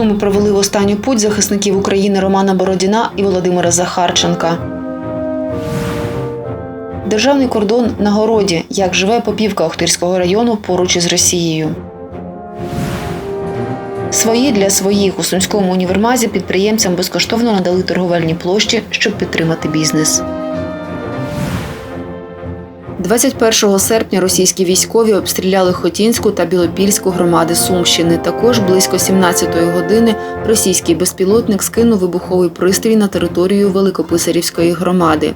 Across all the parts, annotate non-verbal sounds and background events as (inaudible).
Суми провели в останню путь захисників України Романа Бородіна і Володимира Захарченка. Державний кордон на городі, як живе попівка Охтирського району поруч із Росією. Свої для своїх у Сумському універмазі підприємцям безкоштовно надали торговельні площі, щоб підтримати бізнес. 21 серпня російські військові обстріляли Хотінську та Білопільську громади Сумщини. Також близько 17-ї години російський безпілотник скинув вибуховий пристрій на територію Великописарівської громади.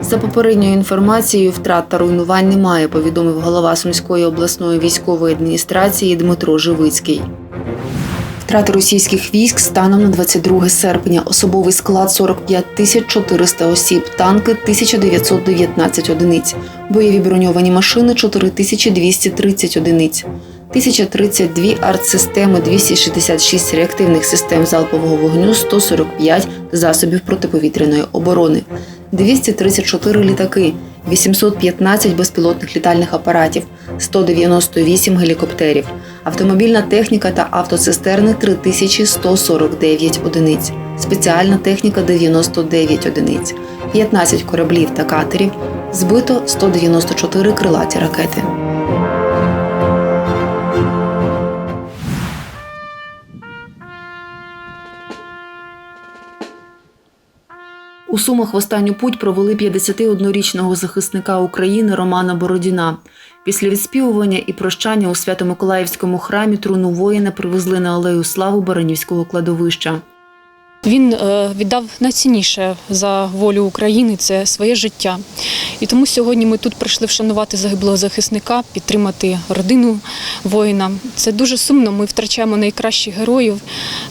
За попередньою інформацією, втрат та руйнувань немає, повідомив голова Сумської обласної військової адміністрації Дмитро Живицький. Втрати російських військ станом на 22 серпня. Особовий склад 45 тисяч 400 осіб, танки 1919 одиниць, бойові броньовані машини 4230 одиниць, 1032 артсистеми, 266 реактивних систем залпового вогню, 145 засобів протиповітряної оборони, 234 літаки, 815 безпілотних літальних апаратів, 198 гелікоптерів, автомобільна техніка та автоцистерни 3149 одиниць, спеціальна техніка 99 одиниць, 15 кораблів та катерів, збито 194 крилаті ракети. У Сумах в останню путь провели 51-річного захисника України Романа Бородіна. Після відспівування і прощання у Свято-Миколаївському храмі труну воїна привезли на алею славу Баранівського кладовища. Він е, віддав найцінніше за волю України це своє життя. І тому сьогодні ми тут прийшли вшанувати загиблого захисника, підтримати родину воїна. Це дуже сумно. Ми втрачаємо найкращих героїв.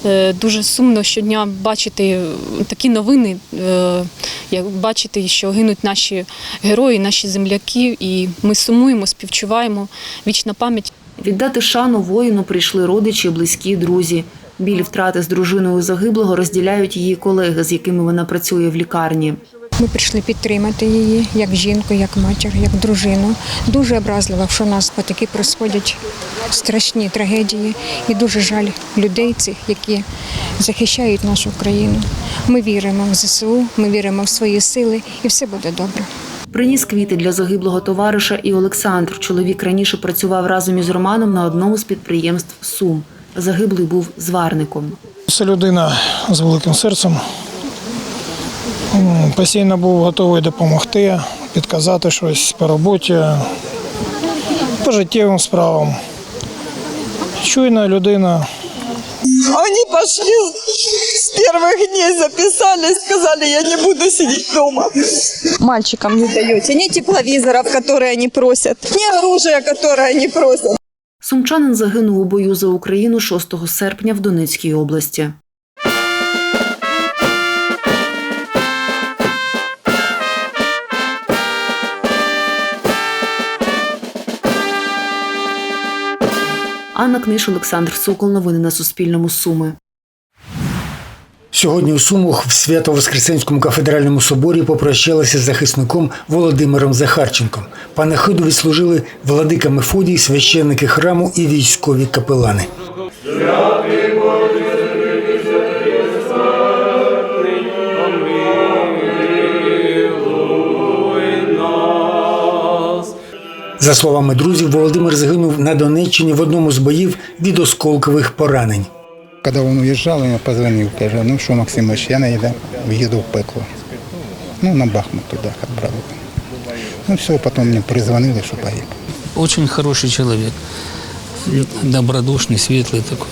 Е, Дуже сумно щодня бачити такі новини, е, як бачити, що гинуть наші герої, наші земляки. І ми сумуємо, співчуваємо. Вічна пам'ять. Віддати шану воїну прийшли родичі, близькі, друзі. Біль втрати з дружиною загиблого розділяють її колеги, з якими вона працює в лікарні. Ми прийшли підтримати її як жінку, як матір, як дружину. Дуже образливо, що у нас такі происходять страшні трагедії, і дуже жаль людей цих, які захищають нашу країну. Ми віримо в ЗСУ, ми віримо в свої сили, і все буде добре. Приніс квіти для загиблого товариша і Олександр. Чоловік раніше працював разом із Романом на одному з підприємств Сум. Загиблий був зварником. Це людина з великим серцем. Постійно був готовий допомогти, підказати щось по роботі, по життєвим справам. Чуйна людина, Они пошли с первых дней записали, сказали, я не буду сидеть дома. Мальчикам не даете ни тепловизоров, которые они просят, ни оружия, которое они просят. Сумчанин загинув у бою за Україну 6 серпня в Донецькій області. Анна Книж, Олександр Сокол. Новини на Суспільному. Суми. Сьогодні у Сумах в Свято-Воскресенському кафедральному соборі попрощалися з захисником Володимиром Захарченком. Панахиду відслужили владика Мефодій, священники храму і військові капелани. За словами друзів, Володимир загинув на Донеччині в одному з боїв від осколкових поранень. Когда он уезжал, я позвонил, каже, ну что, Максимович, я наеду, еду в пекло. Ну, на Бахмут туда отправил. Ну все, потом мне перезвонили, что погиб. Очень хороший человек. Добродушный, светлый такой.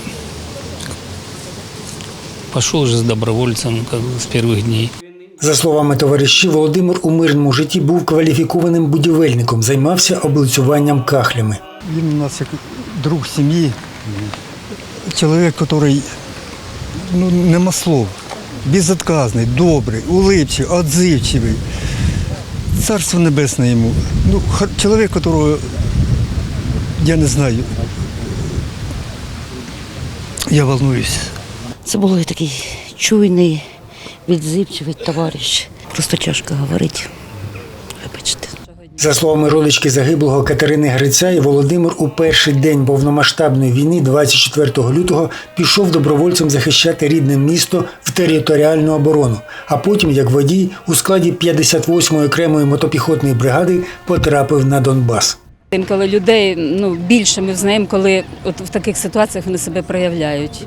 Пошел же с добровольцем как бы, с первых дней. За словами товаришів, Володимир у мирному житті був кваліфікованим будівельником, займався облицюванням кахлями. Він у нас як друг сім'ї, чоловік, який ну, нема слов, безотказний, добрий, улипчивий, відзивчивий. Царство небесне йому. Ну, чоловік, якого я не знаю. Я волнуюсь. Це був такий чуйний, відзивчивий товариш. Просто тяжко говорити. За словами родички загиблого Катерини Грицяй, Володимир у перший день повномасштабної війни, 24 лютого, пішов добровольцем захищати рідне місто в територіальну оборону. А потім, як водій, у складі 58-ї окремої мотопіхотної бригади потрапив на Донбас. Інколи людей ну, більше ми знаємо, коли от в таких ситуаціях вони себе проявляють.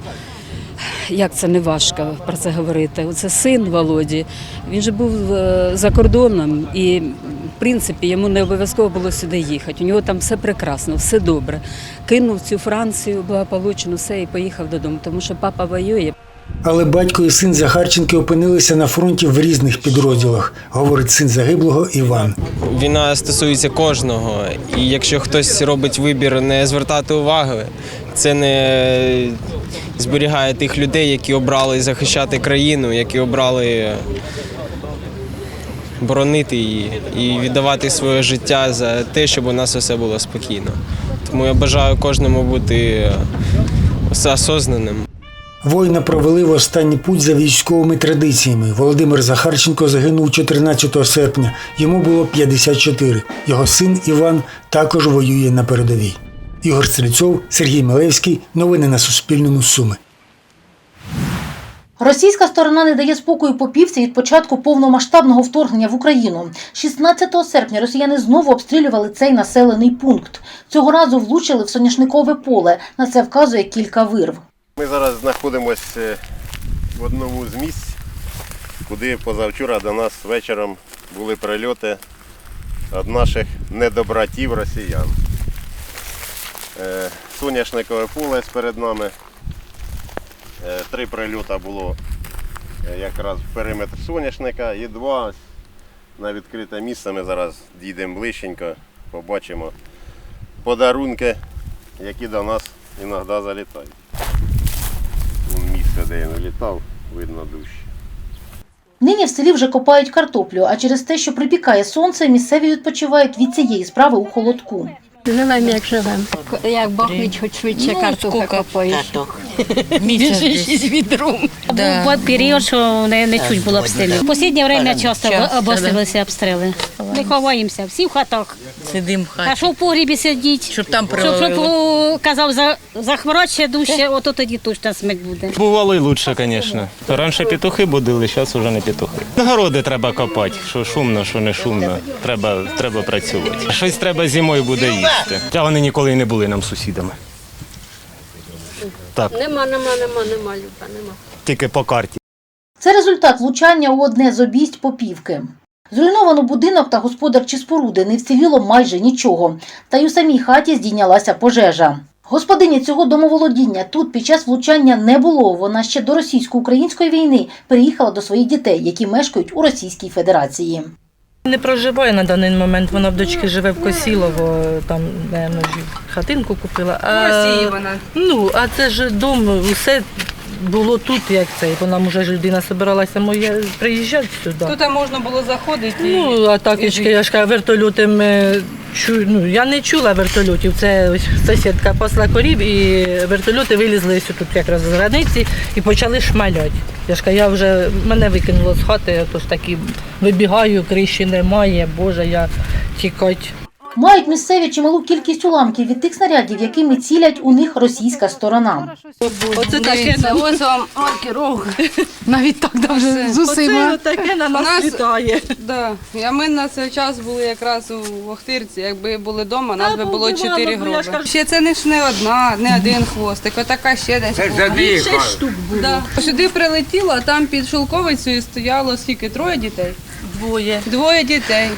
Як це не важко про це говорити? Оце син Володі. Він же був е, за кордоном і, в принципі, йому не обов'язково було сюди їхати. У нього там все прекрасно, все добре. Кинув цю Францію, благополучно, все і поїхав додому, тому що папа воює. Але батько і син Захарченки опинилися на фронті в різних підрозділах, говорить син загиблого Іван. Війна стосується кожного, і якщо хтось робить вибір не звертати уваги, це не зберігає тих людей, які обрали захищати країну, які обрали боронити її і віддавати своє життя за те, щоб у нас усе було спокійно. Тому я бажаю кожному бути осознаним. Воїна провели в останній путь за військовими традиціями. Володимир Захарченко загинув 14 серпня. Йому було 54. Його син Іван також воює на передовій. Ігор Стрільцов, Сергій Милевський. Новини на Суспільному. Суми. Російська сторона не дає спокою попівці від початку повномасштабного вторгнення в Україну. 16 серпня росіяни знову обстрілювали цей населений пункт. Цього разу влучили в соняшникове поле. На це вказує кілька вирв. Ми зараз знаходимося в одному з місць, куди позавчора до нас вечором були прильоти від наших недобратів росіян. Е, Соняшникове поле перед нами. Е, Три прильоти було е, якраз в периметр соняшника і два на відкрите місце. Ми зараз дійдемо ближченько, побачимо подарунки, які до нас іноді залітають. Місце, де він літав, видно дужче. Нині в селі вже копають картоплю, а через те, що припікає сонце, місцеві відпочивають від цієї справи у холодку. Живемо, як живемо. Як бахнуть, хоч швидше картофель копаєш. (laughs) Місяць відром. Да. Був період, що не, не чуть було обстрілів. В останнє время часто Часто, обстріли. Не ховаємося, всі в хатах. Сидим в А що в погрібі сидіть? щоб там Щоб, щоб о, казав, за, захворать ще дужче, ото тоді точно смерть буде. Бувало й лучше, звісно. Раніше петухи будили, зараз вже не петухи. Городи треба копати, що шумно, що не шумно. Треба, треба працювати. Щось треба зимою буде їсти. А вони ніколи й не були нам сусідами. Так, Нема, нема, нема, нема, Люка, нема. тільки по карті. Це результат влучання у одне з обійсть попівки. Зруйновано будинок та господарчі споруди не вціліло майже нічого. Та й у самій хаті здійнялася пожежа. Господині цього домоволодіння тут під час влучання не було. Вона ще до російсько-української війни переїхала до своїх дітей, які мешкають у Російській Федерації. Не проживає на даний момент, вона в дочки живе в Косілово, там, напевно, хатинку купила. А, Росії вона. Ну, а це ж дом, усе було тут, як це. Вона може ж людина збиралася моя приїжджати сюди. Тут можна було заходити. Ну, а так, я ж- кажу, вертольоти ми чу, ну, я не чула вертольотів. Це ось сусідка пасла корів, і вертольоти вилізли тут якраз з границі і почали шмаляти. Я ж кажу, я вже мене викинуло з хати, я тож такі вибігаю, криші немає, Боже, я тікать. Мають місцеві чималу кількість уламків від тих снарядів, якими цілять у них російська сторона. Оце таке, ось вам маркерок. Навіть так даже з оце таке на нас літає. Да. А ми на цей час були якраз у Охтирці. Якби були вдома, нас би було чотири гроби. Ще це не ж не одна, не один хвостик, отака ще десь. Шість штук було. Да. Сюди прилетіло, а там під Шовковицею стояло скільки? Троє дітей? Двоє. Двоє дітей.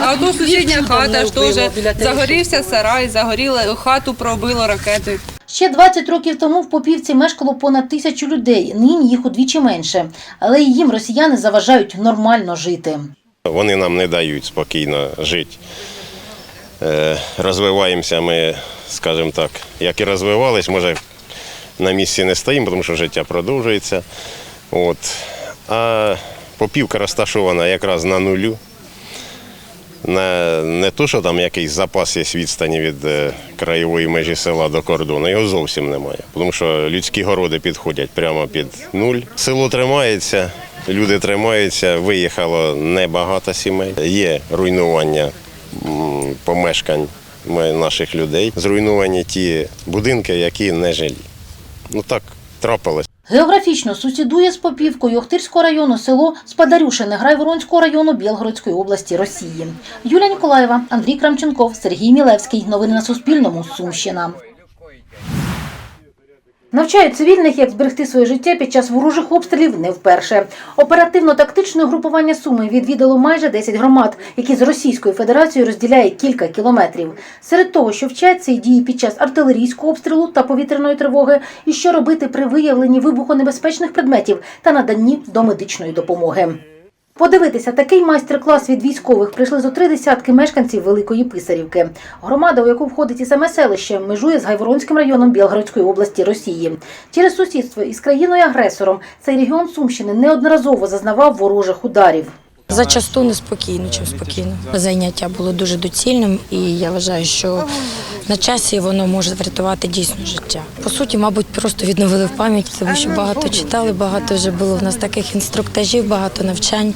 А ото сусідня хата ж теж загорівся сарай, загоріла, хату пробило ракети. Ще 20 років тому в Попівці мешкало понад тисячу людей. Нині їх удвічі менше. Але і їм росіяни заважають нормально жити. Вони нам не дають спокійно жити. Е, Розвиваємося ми, скажімо так, як і розвивались, може на місці не стоїмо, тому що життя продовжується. От. А попівка розташована якраз на нулю. Не, не то, що там якийсь запас є відстані від е, краєвої межі села до кордону, його зовсім немає. Тому що людські городи підходять прямо під нуль. Село тримається, люди тримаються, виїхало небагато сімей. Є руйнування помешкань наших людей, зруйновані ті будинки, які не жилі. Ну так трапилось. Географічно сусідує з Попівкою Охтирського району село Спадарюшине Грайворонського району Білгородської області Росії. Юлія Ніколаєва, Андрій Крамченков, Сергій Мілевський. Новини на Суспільному. Сумщина. Навчають цивільних, як зберегти своє життя під час ворожих обстрілів не вперше. Оперативно-тактичне групування Суми відвідало майже 10 громад, які з Російською Федерацією розділяє кілька кілометрів. Серед того, що вчать, це й дії під час артилерійського обстрілу та повітряної тривоги, і що робити при виявленні вибухонебезпечних предметів та наданні домедичної допомоги. Подивитися такий майстер-клас від військових прийшли зо три десятки мешканців Великої Писарівки. Громада, у яку входить і саме селище, межує з Гайворонським районом Білгородської області Росії. Через сусідство із країною-агресором цей регіон Сумщини неодноразово зазнавав ворожих ударів. Зачасту неспокійно, чим спокійно. Заняття було дуже доцільним, і я вважаю, що на часі воно може врятувати дійсно життя. По суті, мабуть, просто відновили в пам'ять, тому що багато читали, багато вже було в нас таких інструктажів, багато навчань.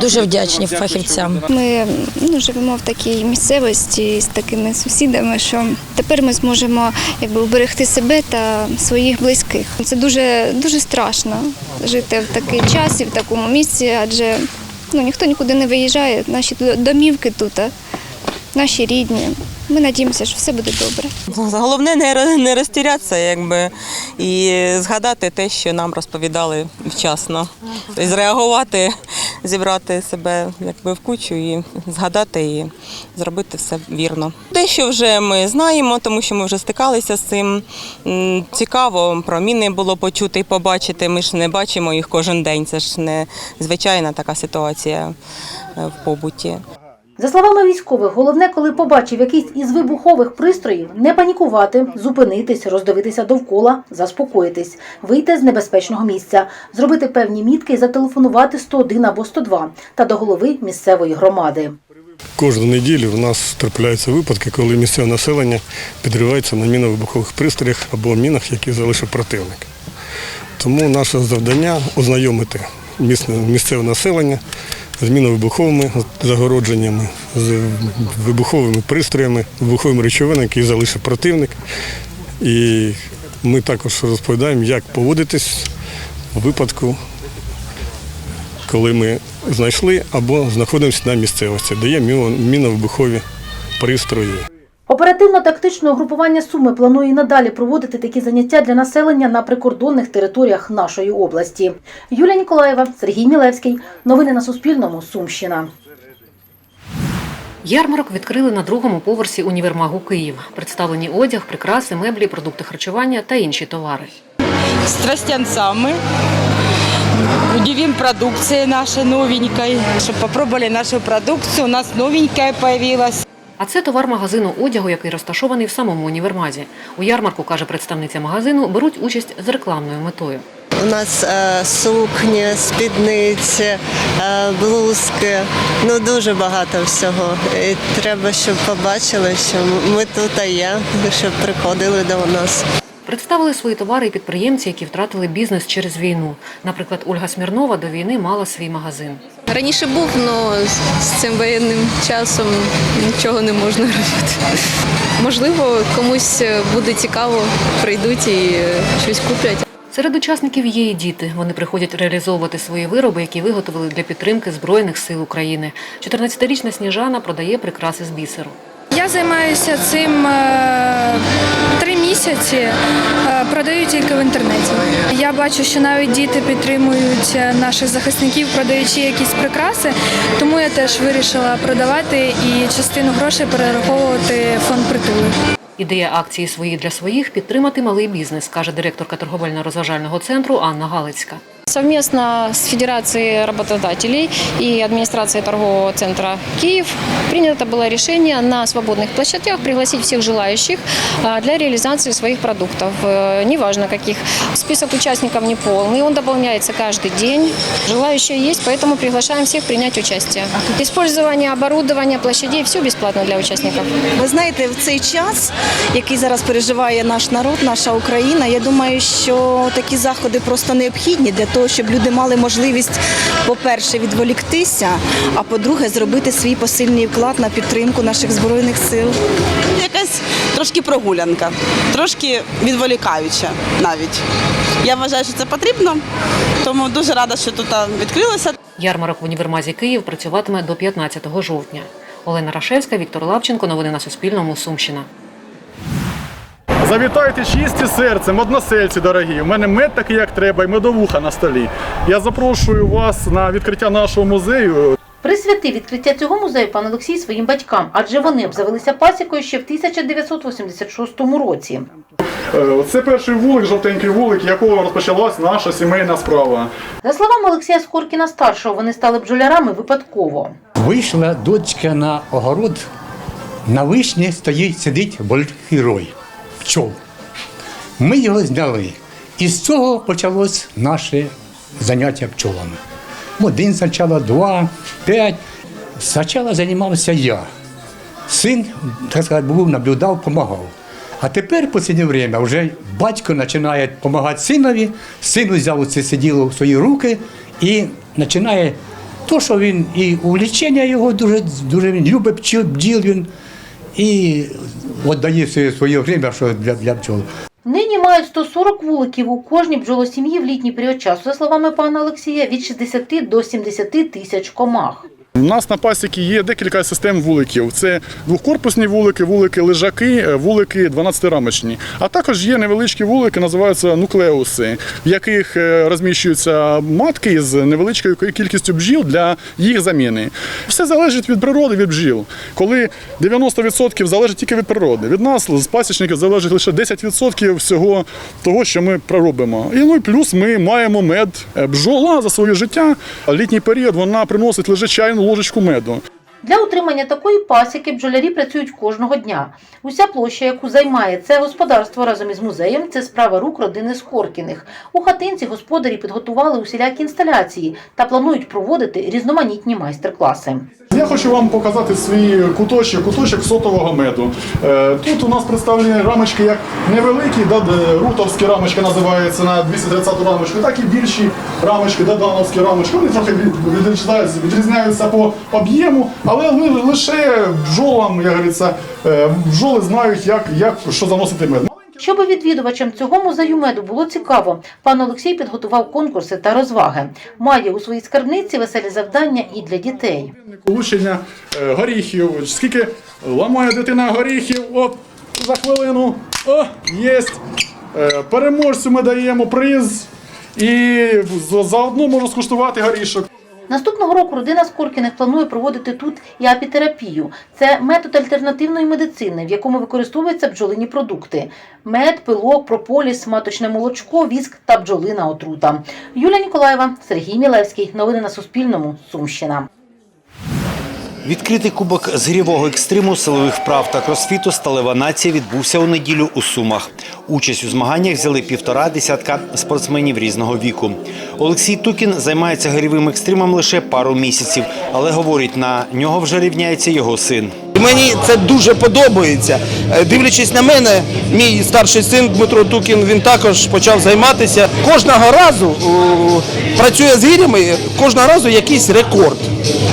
Дуже вдячні фахівцям. Ми ну, живемо в такій місцевості з такими сусідами, що тепер ми зможемо якби уберегти себе та своїх близьких. Це дуже дуже страшно жити в такий час і в такому місці, адже ну, ніхто нікуди не виїжджає. Наші домівки тут, наші рідні. Ми надіємося, що все буде добре. Головне не, не розтірятися, якби, і згадати те, що нам розповідали вчасно. і зреагувати, зібрати себе якби в кучу і згадати і зробити все вірно. Дещо вже ми знаємо, тому що ми вже стикалися з цим. Цікаво, про міни було почути і побачити. Ми ж не бачимо їх кожен день. Це ж не звичайна така ситуація е, в побуті. За словами військових, головне, коли побачив якийсь із вибухових пристроїв, не панікувати, зупинитись, роздивитися довкола, заспокоїтись, вийти з небезпечного місця, зробити певні мітки і зателефонувати 101 або 102 та до голови місцевої громади. Кожну неділю в нас трапляються випадки, коли місцеве населення підривається на мінно-вибухових пристроях або мінах, які залишив противник. Тому наше завдання ознайомити місцеве населення з мінно-вибуховими загородженнями, з вибуховими пристроями, вибуховими речовинами, які залишив противник. І ми також розповідаємо, як поводитись у випадку коли ми знайшли або знаходимося на місцевості, де є міновибухові пристрої. Оперативно-тактичне угрупування Суми планує і надалі проводити такі заняття для населення на прикордонних територіях нашої області. Юлія Ніколаєва, Сергій Мілевський. Новини на Суспільному. Сумщина. Ярмарок відкрили на другому поверсі універмагу Київ. Представлені одяг, прикраси, меблі, продукти харчування та інші товари. с тростянцами. Удивим продукцией нашей новенькой, чтобы попробовали нашу продукцию. У нас новенькая появилась. А це товар магазину одягу, який розташований в самому універмазі. У ярмарку, каже представниця магазину, беруть участь з рекламною метою. У нас е, сукні, спідниці, е, блузки, ну дуже багато всього. І треба, щоб побачили, що ми тут є, щоб приходили до нас. Представили свої товари і підприємці, які втратили бізнес через війну. Наприклад, Ольга Смірнова до війни мала свій магазин. Раніше був, але з цим воєнним часом нічого не можна (laughs) робити. Можливо, комусь буде цікаво, прийдуть і щось куплять. Серед учасників є і діти. Вони приходять реалізовувати свої вироби, які виготовили для підтримки Збройних сил України. 14-річна Сніжана продає прикраси з бісеру. Я займаюся цим е, місяці, продають продаю тільки в інтернеті. Я бачу, що навіть діти підтримують е, наших захисників, продаючи якісь прикраси, тому я теж вирішила продавати і частину грошей перераховувати в фонд притулу. Ідея акції свої для своїх підтримати малий бізнес, каже директорка торговельно-розважального центру Анна Галицька. Совместно с Федерацией работодателей и администрацией торгового центра Киев принято было решение на свободных площадках пригласить всех желающих а, для реализации своих продуктов, э, неважно каких. Список участников не полный, он дополняется каждый день. Желающие есть, поэтому приглашаем всех принять участие. Использование оборудования, площадей – все бесплатно для участников. Ви знаєте, в цей час, який зараз переживає наш народ, наша Україна, я думаю, що такі заходи просто необхідні для того, того, щоб люди мали можливість, по-перше, відволіктися, а по-друге, зробити свій посильний вклад на підтримку наших збройних сил. Якась трошки прогулянка, трошки відволікаюча навіть. Я вважаю, що це потрібно, тому дуже рада, що тут відкрилося. Ярмарок в універмазі Київ працюватиме до 15 жовтня. Олена Рашевська, Віктор Лавченко. Новини на Суспільному. Сумщина. Завітайте чисті серцем, односельці дорогі. У мене мед такий, як треба, і медовуха на столі. Я запрошую вас на відкриття нашого музею. Присвятив відкриття цього музею пан Олексій своїм батькам, адже вони обзавелися пасікою ще в 1986 році. Е, Це перший вулик, жовтенький вулик, якого розпочалась наша сімейна справа. За словами Олексія Скоркіна старшого, вони стали бджолярами випадково. Вийшла дочка на огород, на вишні стоїть, сидить великий рой пчол. Ми його зняли. І з цього почалось наше заняття пчолами. Один спочатку, два, п'ять. Спочатку займався я. Син, так сказати, був, наблюдав, допомагав. А тепер, останнє время, вже батько починає допомагати синові, син взяв це сиділо в свої руки і починає то, що він і увлічення його дуже, дуже він любить бджіл він і віддає своє, своє время що для, для пчол. Нині мають 140 вуликів у кожній бджолосім'ї в літній період часу, за словами пана Олексія, від 60 до 70 тисяч комах. У нас на пасіки є декілька систем вуликів. Це двохкорпусні вулики, вулики лежаки, е, вулики 12-рамочні. А також є невеличкі вулики, називаються нуклеуси, в яких е, розміщуються матки з невеличкою кількістю бджіл для їх заміни. Все залежить від природи, від бджіл. Коли 90% залежить тільки від природи. Від нас, з пасічників, залежить лише 10% всього того, що ми проробимо. І ну і плюс ми маємо мед. Е, Бджола за своє життя літній період вона приносить лише чайну ложечку меду. Для утримання такої пасіки бджолярі працюють кожного дня. Уся площа, яку займає це господарство разом із музеєм, це справа рук родини Скоркіних. У хатинці господарі підготували усілякі інсталяції та планують проводити різноманітні майстер-класи. Я хочу вам показати свій куточок, куточок сотового меду. Е, Тут у нас представлені рамочки як невеликі, да, рутовські рамочки називаються на 230 рамочку, так і більші рамочки, додановські рамочки. Вони трохи від- відрізняються, відрізняються по об'єму, але ли- лише бджолам, як говориться, е, бджоли знають, як, як що заносити мед. Щоб відвідувачам цього музею меду було цікаво, пан Олексій підготував конкурси та розваги. Має у своїй скарбниці веселі завдання і для дітей. Получення е, горіхів. Скільки ламає дитина горіхів, от за хвилину. О, єсть. Е, Переможцю ми даємо приз. І заодно можна скуштувати горішок. Наступного року родина Скоркіних планує проводити тут і апітерапію. Це метод альтернативної медицини, в якому використовуються бджолині продукти: мед, пилок, прополіс, маточне молочко, віск та бджолина отрута. Юлія Ніколаєва, Сергій Мілевський. Новини на Суспільному. Сумщина. Відкритий кубок з грівого екстриму, силових вправ та кросфіту сталева нація відбувся у неділю у Сумах. Участь у змаганнях взяли півтора десятка спортсменів різного віку. Олексій Тукін займається грівим екстримом лише пару місяців, але говорить, на нього вже рівняється його син Мені це дуже подобається. Е, Дивлячись на мене, мій старший син Дмитро Тукін він також почав займатися. Кожного разу о, працює з гирями, кожного разу якийсь рекорд.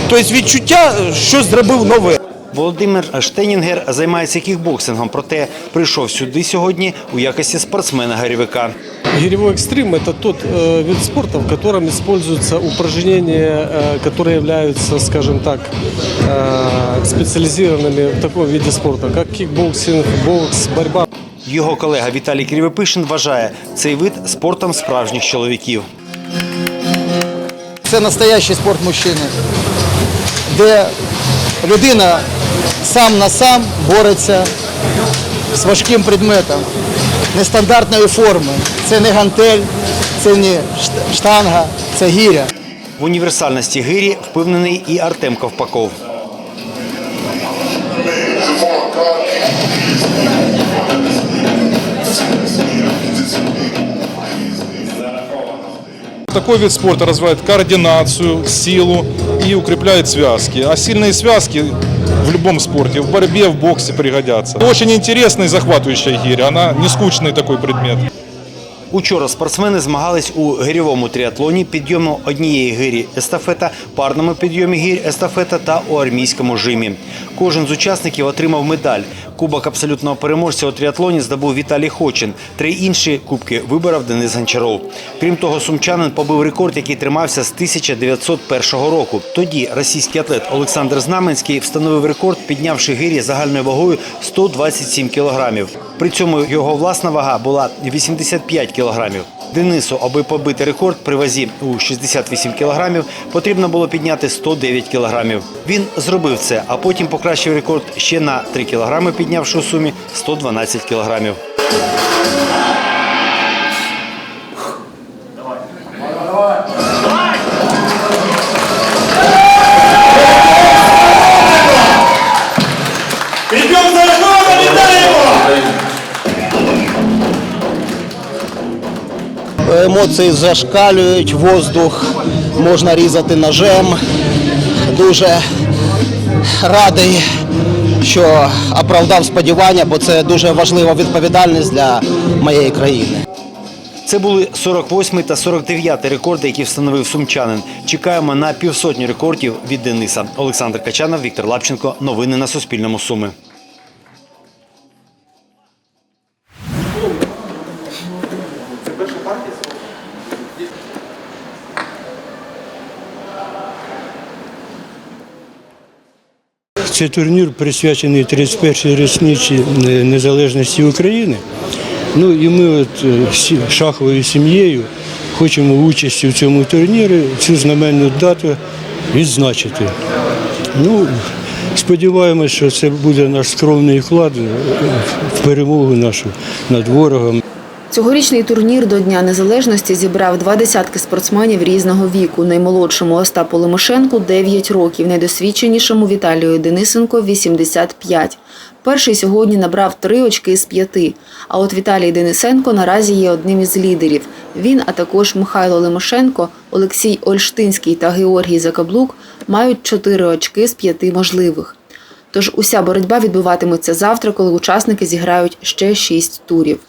Тобто відчуття, е, щось зробив нове. Володимир Штенінгер займається кікбоксингом, проте прийшов сюди сьогодні у якості спортсмена-гарівика. Гиревой экстрим – это тот э, вид спорта, в котором используются упражнения, э, которые являются, скажем так, э, специализированными в таком виде спорта, как кикбоксинг, бокс, борьба. Його колега Віталій Кривопишин вважає цей вид спортом справжніх чоловіків. Це настоящий спорт мужчини, де людина сам на сам бореться з важким предметом нестандартної форми. Це не гантель, це не штанга, це гіря. В універсальності гирі впевнений і Артем Ковпаков. Такой вид спорта развивает координацию, силу и укрепляет связки. А сильные связки в любом спорте, в борьбе, в боксе пригодятся. Очень интересная и захватывающая гиря. Она не скучный такой предмет. Учора спортсмени змагались у гирьовому тріатлоні, підйому однієї гирі естафета, парному підйомі гір естафета та у армійському жимі. Кожен з учасників отримав медаль. Кубок абсолютного переможця у тріатлоні здобув Віталій Хочин. Три інші кубки виборов Денис Гончаров. Крім того, сумчанин побив рекорд, який тримався з 1901 року. Тоді російський атлет Олександр Знаменський встановив рекорд, піднявши гирі загальною вагою 127 кілограмів. При цьому його власна вага була 85 кілограмів. Денису, аби побити рекорд при вазі у 68 кілограмів, потрібно було підняти 109 кілограмів. Він зробив це, а потім покращив рекорд ще на 3 кілограми, піднявши у сумі 112 кілограмів. Емоції зашкалюють, воздух можна різати ножем. Дуже радий, що оправдав сподівання, бо це дуже важлива відповідальність для моєї країни. Це були 48 та 49 рекорди, які встановив сумчанин. Чекаємо на півсотню рекордів від Дениса. Олександр Качанов, Віктор Лапченко. Новини на Суспільному. Суми. Цей турнір присвячений 31-й річниці незалежності України. Ну і ми от е, шаховою сім'єю хочемо участі в цьому турнірі цю знаменну дату відзначити. Ну, сподіваємось, що це буде наш скромний вклад в перемогу нашу над ворогом. Цьогорічний турнір до Дня Незалежності зібрав два десятки спортсменів різного віку. Наймолодшому Остапу Лимошенку 9 років, найдосвідченішому Віталію Денисенко 85. Перший сьогодні набрав три очки з п'яти. А от Віталій Денисенко наразі є одним із лідерів. Він, а також Михайло Лимошенко, Олексій Ольштинський та Георгій Закаблук мають чотири очки з п'яти можливих. Тож уся боротьба відбуватиметься завтра, коли учасники зіграють ще шість турів.